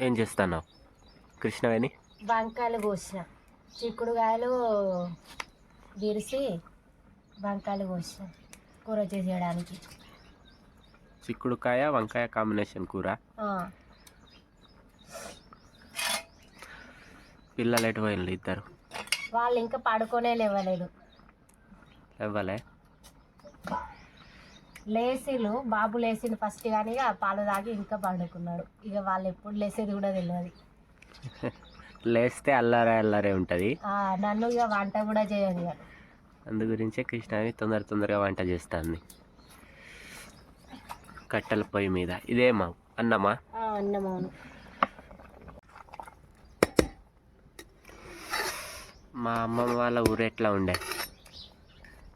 ఏం చేస్తాను కృష్ణవేణి వంకాయలు కోసిన. చిక్కుడుకాయలు విరిసి వంకాయలు కోసిన. కూర చేసేయడానికి. చిక్కుడుకాయ వంకాయ కాంబినేషన్ కూర? పిల్లలు ఎటు పోయింది ఇద్దరు? వాళ్ళు ఇంకా పడుకోనే లేవలేదు. ఇవ్వలే లేసిలు బాబు లేచిండు ఫస్ట్ కానీ ఇక పాలు తాగి ఇంకా పండుకున్నాడు. ఇక వాళ్ళు ఎప్పుడు లేసేది కూడా తెలియదు లేస్తే అల్లారే అల్లారే ఉంటుంది. నన్ను ఇక వంట కూడా చేయదు ఇక అందు గురించే కృష్ణవేణి తొందర తొందరగా వంట చేస్తుంది. కట్టెల పొయ్యి మీద. ఇదేమా అన్నమా? ఆ, అన్నం అవును మా అమ్మమ్మ వాళ్ళ ఊరు ఎట్లా ఉండే?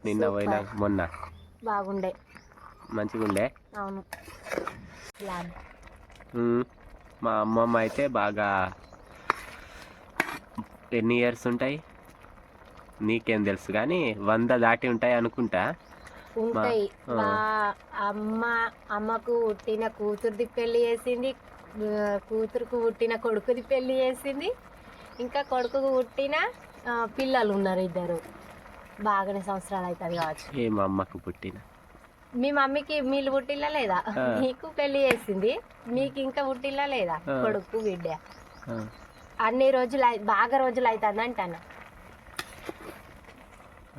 నిన్న. పోయినా మొన్న? బాగుండే. మంచిగా ఉండే అవును మా అమ్మమ్మ అయితే బాగా ఎన్ని ఇయర్స్ ఉంటాయి? నీకేం తెలుసు కానీ వంద దాటి ఉంటాయి అనుకుంటా. ఉంటాయి. మా అమ్మ అమ్మకు పుట్టిన కూతురుది పెళ్ళి చేసింది. కూతురుకు పుట్టిన కొడుకుది పెళ్ళి చేసింది. ఇంకా కొడుకుకు పుట్టిన పిల్లలు ఉన్నారు ఇద్దరు. బాగానే సంవత్సరాలు అవుతుంది కావచ్చు. ఏ మా అమ్మకు పుట్టిన? మీ మమ్మీకి వీళ్ళు పుట్టిల్లా లేదా. నీకు పెళ్ళి చేసింది. మీకు ఇంకా పుట్టిల్లా లేదా. కొడుకు బిడ్డ. అన్ని రోజులు బాగా రోజులు అవుతుంది అంటాను.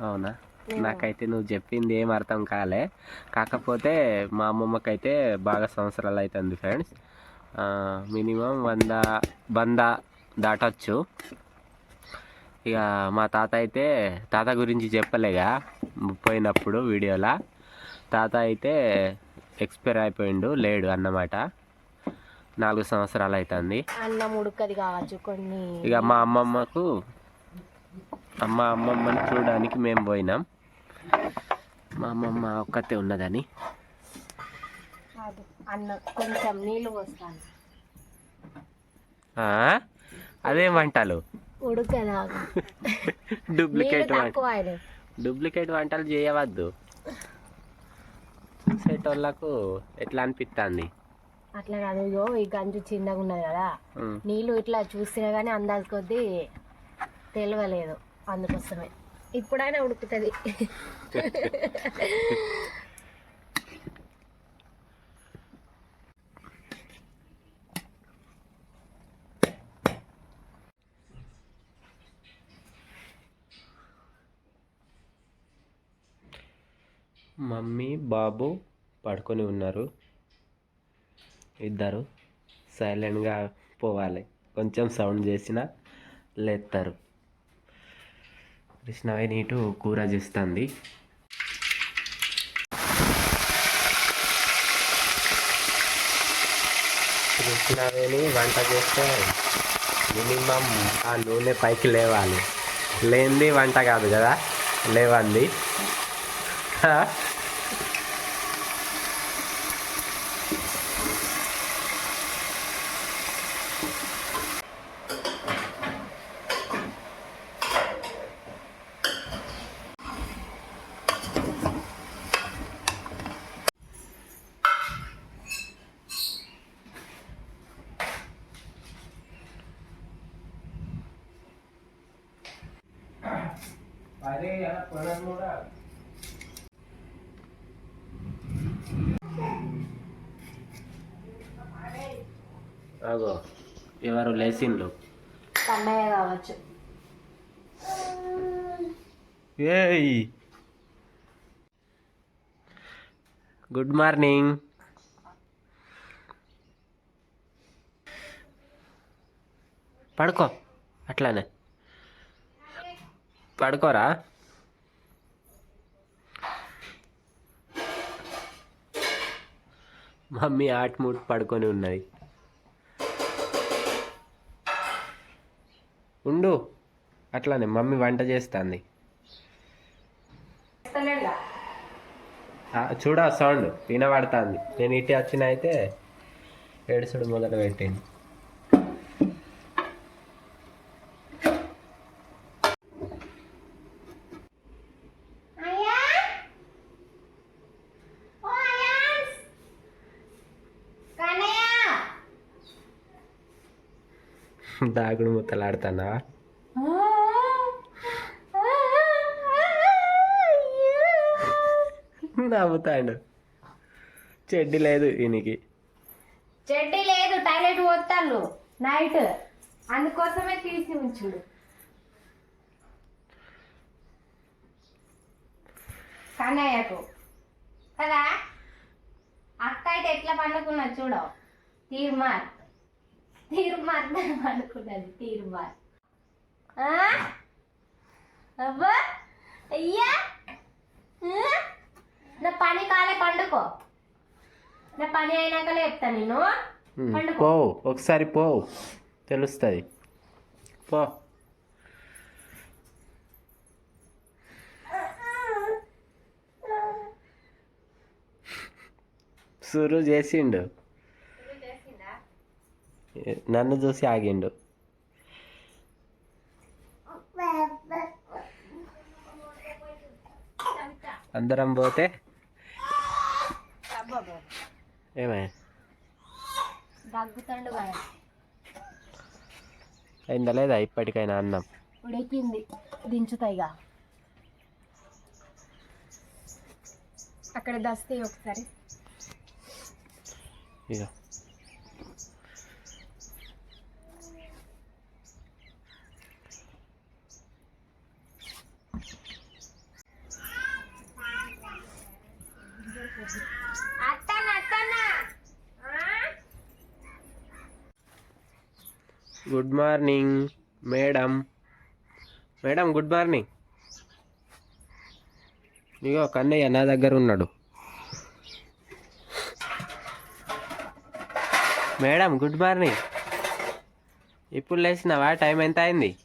అవునా? నాకైతే నువ్వు చెప్పింది ఏం అర్థం కాలే. కాకపోతే మా అమ్మమ్మకైతే బాగా సంవత్సరాలు అవుతుంది ఫ్రెండ్స్. మినిమం వంద వంద దాటొచ్చు. ఇక మా తాత అయితే తాత గురించి చెప్పలేగా పోయినప్పుడు వీడియోలా. తాత అయితే ఎక్స్పైర్ అయిపోయిండు లేడు అన్నమాట. నాలుగు సంవత్సరాలు అవుతుంది అన్నం ఉడకది కావచ్చు కొన్ని. ఇక మా అమ్మమ్మకు అమ్మ అమ్మమ్మని చూడడానికి మేము పోయినాం. మా అమ్మమ్మ ఒక్కతే ఉన్నదని. అన్నం కొంచెం నీళ్ళు పోస్తాను? అదేం వంటలు డూప్లికేట్ డూప్లికేట్ వంటలు చేయవద్దు. చూసేటోళ్ళకు ఎట్లా అనిపిస్తుంది అట్లా కాదు ఇగో ఈ గంజు చిన్నగా ఉన్నది కదా నీళ్ళు ఇట్లా చూసినా కానీ అందాజు కొద్దీ తెలియలేదు అందుకోసమే. ఇప్పుడైనా ఉడుకుతుంది మమ్మీ బాబు పడుకొని ఉన్నారు. ఇద్దరు సైలెంట్గా పోవాలి. కొంచెం సౌండ్ చేసినా లేస్తారు కృష్ణవేణి ఇటు కూర చేస్తుంది. కృష్ణవేణి వంట చేస్తే మినిమం ఆ నూనె పైకి లేవాలి. లేనిది వంట కాదు కదా లేవంది. అగో ఎవరు లేచిండ్రు? పండగ కావచ్చు. ఏయ్! Good morning. పడుకో అట్లానే. పడుకోరా? మమ్మీ ఆటమూట్ పడుకొని ఉన్నది. ఉండు. అట్లానే మమ్మీ వంట చేస్తుంది. చూడ సౌండ్ వినబడుతుంది. నేను ఇటు వచ్చిన అయితే ఏడుసుడు మొదలు పెట్టింది దాగుడు ముత్తలాడుతానా నవ్వుతాడు. చెడ్డి లేదు ఈయనకి. చెడ్డి లేదు టాయిలెట్ పోతాను నైట్. అందుకోసమే తీసి ఉంచుడు. కన్నయ్యకు. కదా? అక్క అయితే ఎట్లా పండుకున్నా చూడవు తీర్మార్. తీర్మార్ పండుకున్నది తీర్మార్ ఆ? అబ్బా అయ్యా? నా పని కాలే పండుకో. నా పని అయినాక లేపుతా నేను. పోవు ఒకసారి పోవు తెలుస్తుంది. పో. సురు చేసిండు. నన్ను చూసి ఆగిండు. అందరం పోతే ఏమై? అయిందా లేదా ఇప్పటికైనా అన్నం? ఉడికింది. దించుతాయిగా. అక్కడ దస్తే ఒకసారి. ఇక good morning madam. Madam good morning. ఇగో కన్నయ్య నా దగ్గర ఉన్నాడు. Madam good morning. ఇప్పుడు లేచినావా? టైం ఎంత అయింది?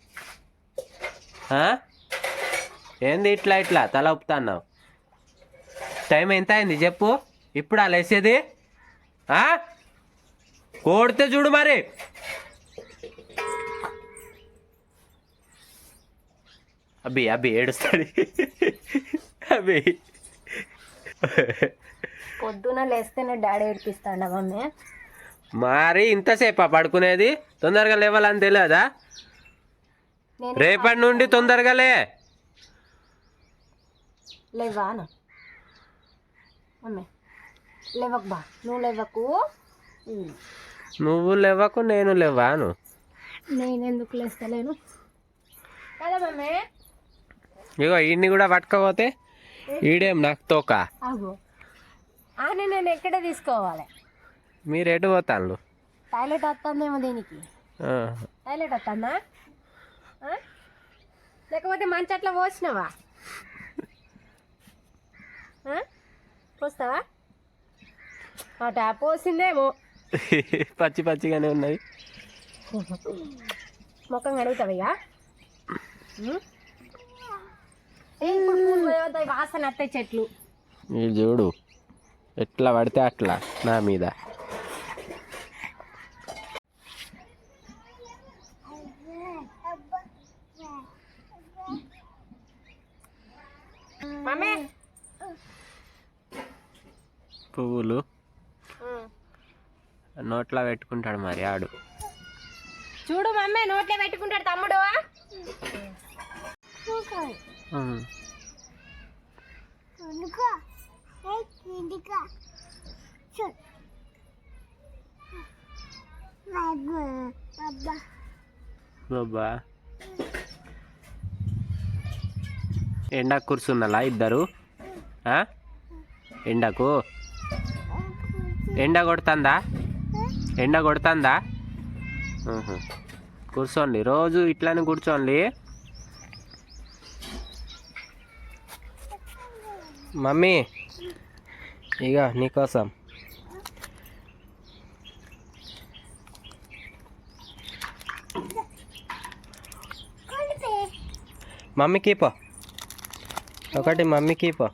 ఆ? ఏంది ఇట్లా ఇట్లా? తల ఊపుతున్నావు. టైం ఎంత అయింది చెప్పు. ఇప్పుడు లేసేది ఆ? కొడితే చూడు మరి. అబ్బి అబ్బి ఏడుస్తాడు. అబ్బి. పొద్దున లేస్తేనే డాడీ ఏడిపిస్తాండ మమ్మీ? మరి ఇంతసేపా పడుకునేది? తొందరగా లేవాలని తెలియదా? నేను రేపటి నుండి తొందరగా లే. లేవాను. మమ్మీ లేవకు బా. నువ్వు లేవకు. నువ్వు లేవకు నేను లేవాను. నేను ఎందుకు లేస్తలేను? కదా మమ్మీ. ఇగో ఈయన్ని కూడా పట్టుకపోతే ఈడేం నాకు తోక? నేను ఎక్కడ తీసుకోవాలి? మీరు ఎటు పోతాను టాయిలెట్ వస్తుందేమో దీనికి. టాయిలెట్ వస్తుందా? లేకపోతే మంచి అట్లా పోసినావా? ఆ? పోస్తావా? అట పోసిందేమో. పచ్చి పచ్చిగానే ఉన్నది. ముఖం కడుగుతావు ఇక ఉం? ఏ, ఇప్పుడు పూలు పోయొద్దు, వాసన వస్తాయి చెట్లు. మీరు చూడు ఎట్లా పడితే అట్లా నా మీద. మమ్మీ. పువ్వులు నోట్లో పెట్టుకుంటాడు మరి ఆడు. చూడు మమ్మీ నోట్లో పెట్టుకుంటాడు తమ్ముడు. బాబా. ఎండకు కూర్చున్నాలా ఇద్దరు? ఎండకు? ఎండ కొడుతుందా? ఎండ కొడుతుందా. కూర్చోండి. రోజు ఇట్లానే కూర్చోండి. మమ్మీ ఇక నీకోసం మమ్మీకి పో ఒకటి మమ్మీకి పో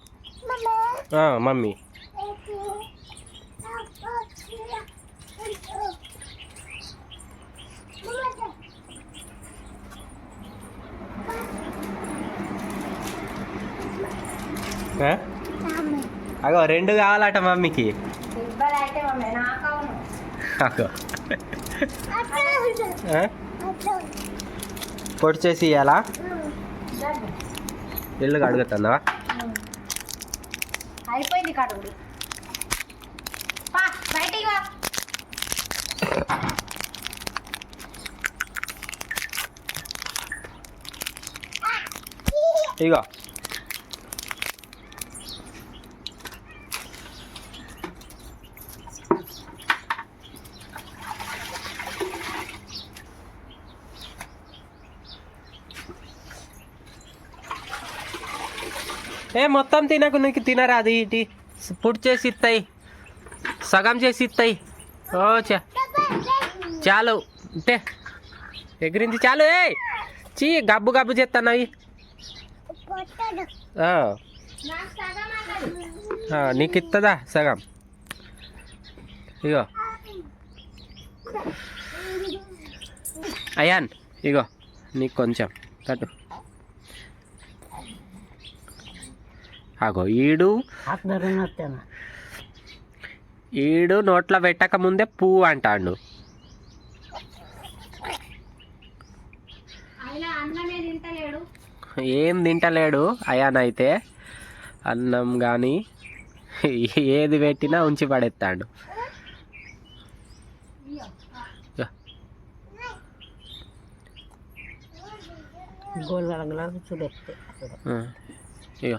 ఆ, మమ్మీ ఆ? అగో రెండు కావాలట మమ్మీకి. అగో? పొడి చేసి ఇవ్వాలా ఇల్లు కడుగుతుందా అయిపోయింది కడుగుడు పా బయటికి వా ఇగో. ఏ మొత్తం తినకు నీకు తినరాదు ఇటు పుట్టి చేసి ఇస్తాయి సగం చేసి ఇస్తాయి ఓ చా చాలు. అంటే ఎగిరింది చాలు ఏ చీ గబ్బు గబ్బు చేస్తున్నాయి ఆ, నీకు ఇస్తుందా సగం? ఇగో. అయాన్ ఇగో. నీకు కొంచెం. తట్టు అగో ఈడు ఈడు నోట్లో పెట్టక ముందే పువ్వు అంటాడు. ఏం తింటలేడు అయాన్ అయితే అన్నం కానీ ఏది పెట్టినా ఉంచి పడేస్తాడు ఇగో.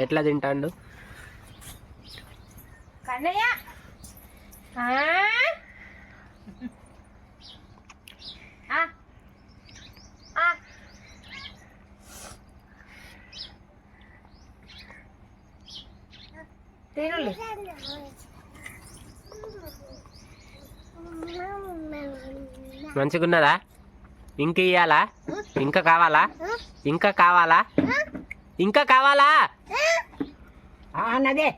ఎట్లా తింటాడు? కన్నయ్య. ఆ? ఆ. ఆ. తినులే మంచిగా ఉన్నదా ఇంక ఇయ్యాలా? ఇంకా కావాలా? ఇంకా కావాలా? ఇంకా కావాలా? Ah, na de.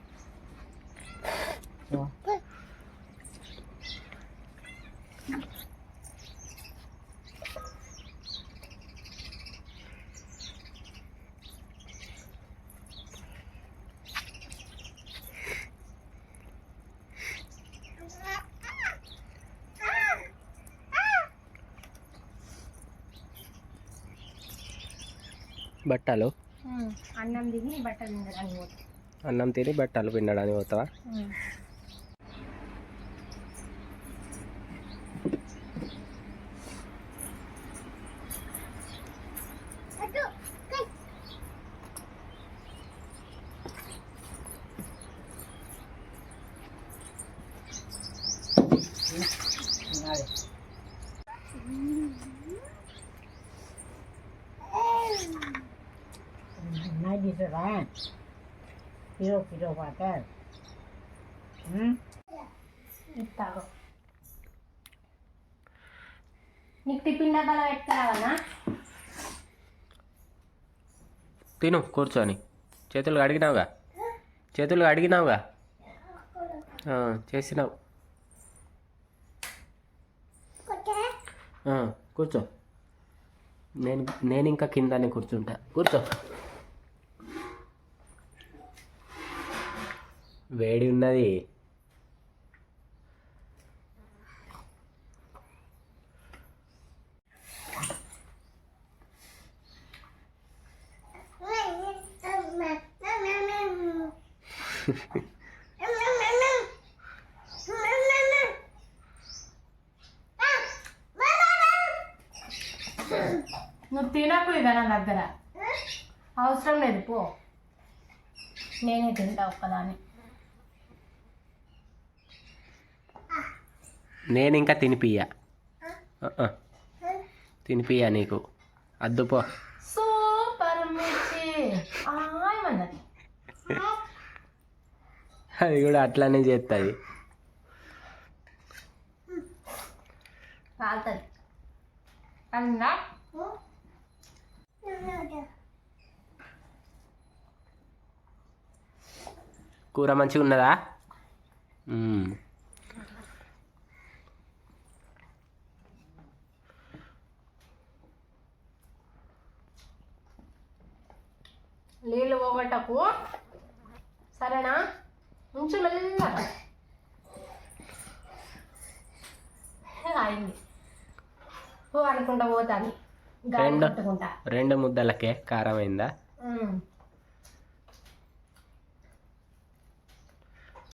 బట్టలు అన్నం తిని బట్టలు తినడానికి అన్నం తిని బట్టలు పిండడానికి పోతావా? కిలో కిలో పడతారు ఇస్తావు నీకు టిఫిన్ డబ్బాలో పెట్టుకురావాలా తిను కూర్చొని. చేతులు అడిగినావుగా చేతులు అడిగినావుగా చేసినావు. కూర్చో. నేను నేను ఇంకా కిందనే కూర్చుంటా. కూర్చో. వేడి ఉన్నది. నువ్వు తినకు ఇక నా దగ్గర? అవసరం లేదు పో. నేనే తింటా ఒక్కదాన్ని. నేను ఇంకా తినిపియ్యా. ఆ. తినిపియ్యా నీకు. అద్దు పో. సూపర్ అది కూడా అట్లానే చేస్తుంది కూర మంచిగా ఉన్నదా పోగొట్టకు సరేనా? ఉంచు మెల్లగా. అయింది ఓ అనుకుంటా పోతాను రెండు రెండు ముద్దలకే కారం అయిందా.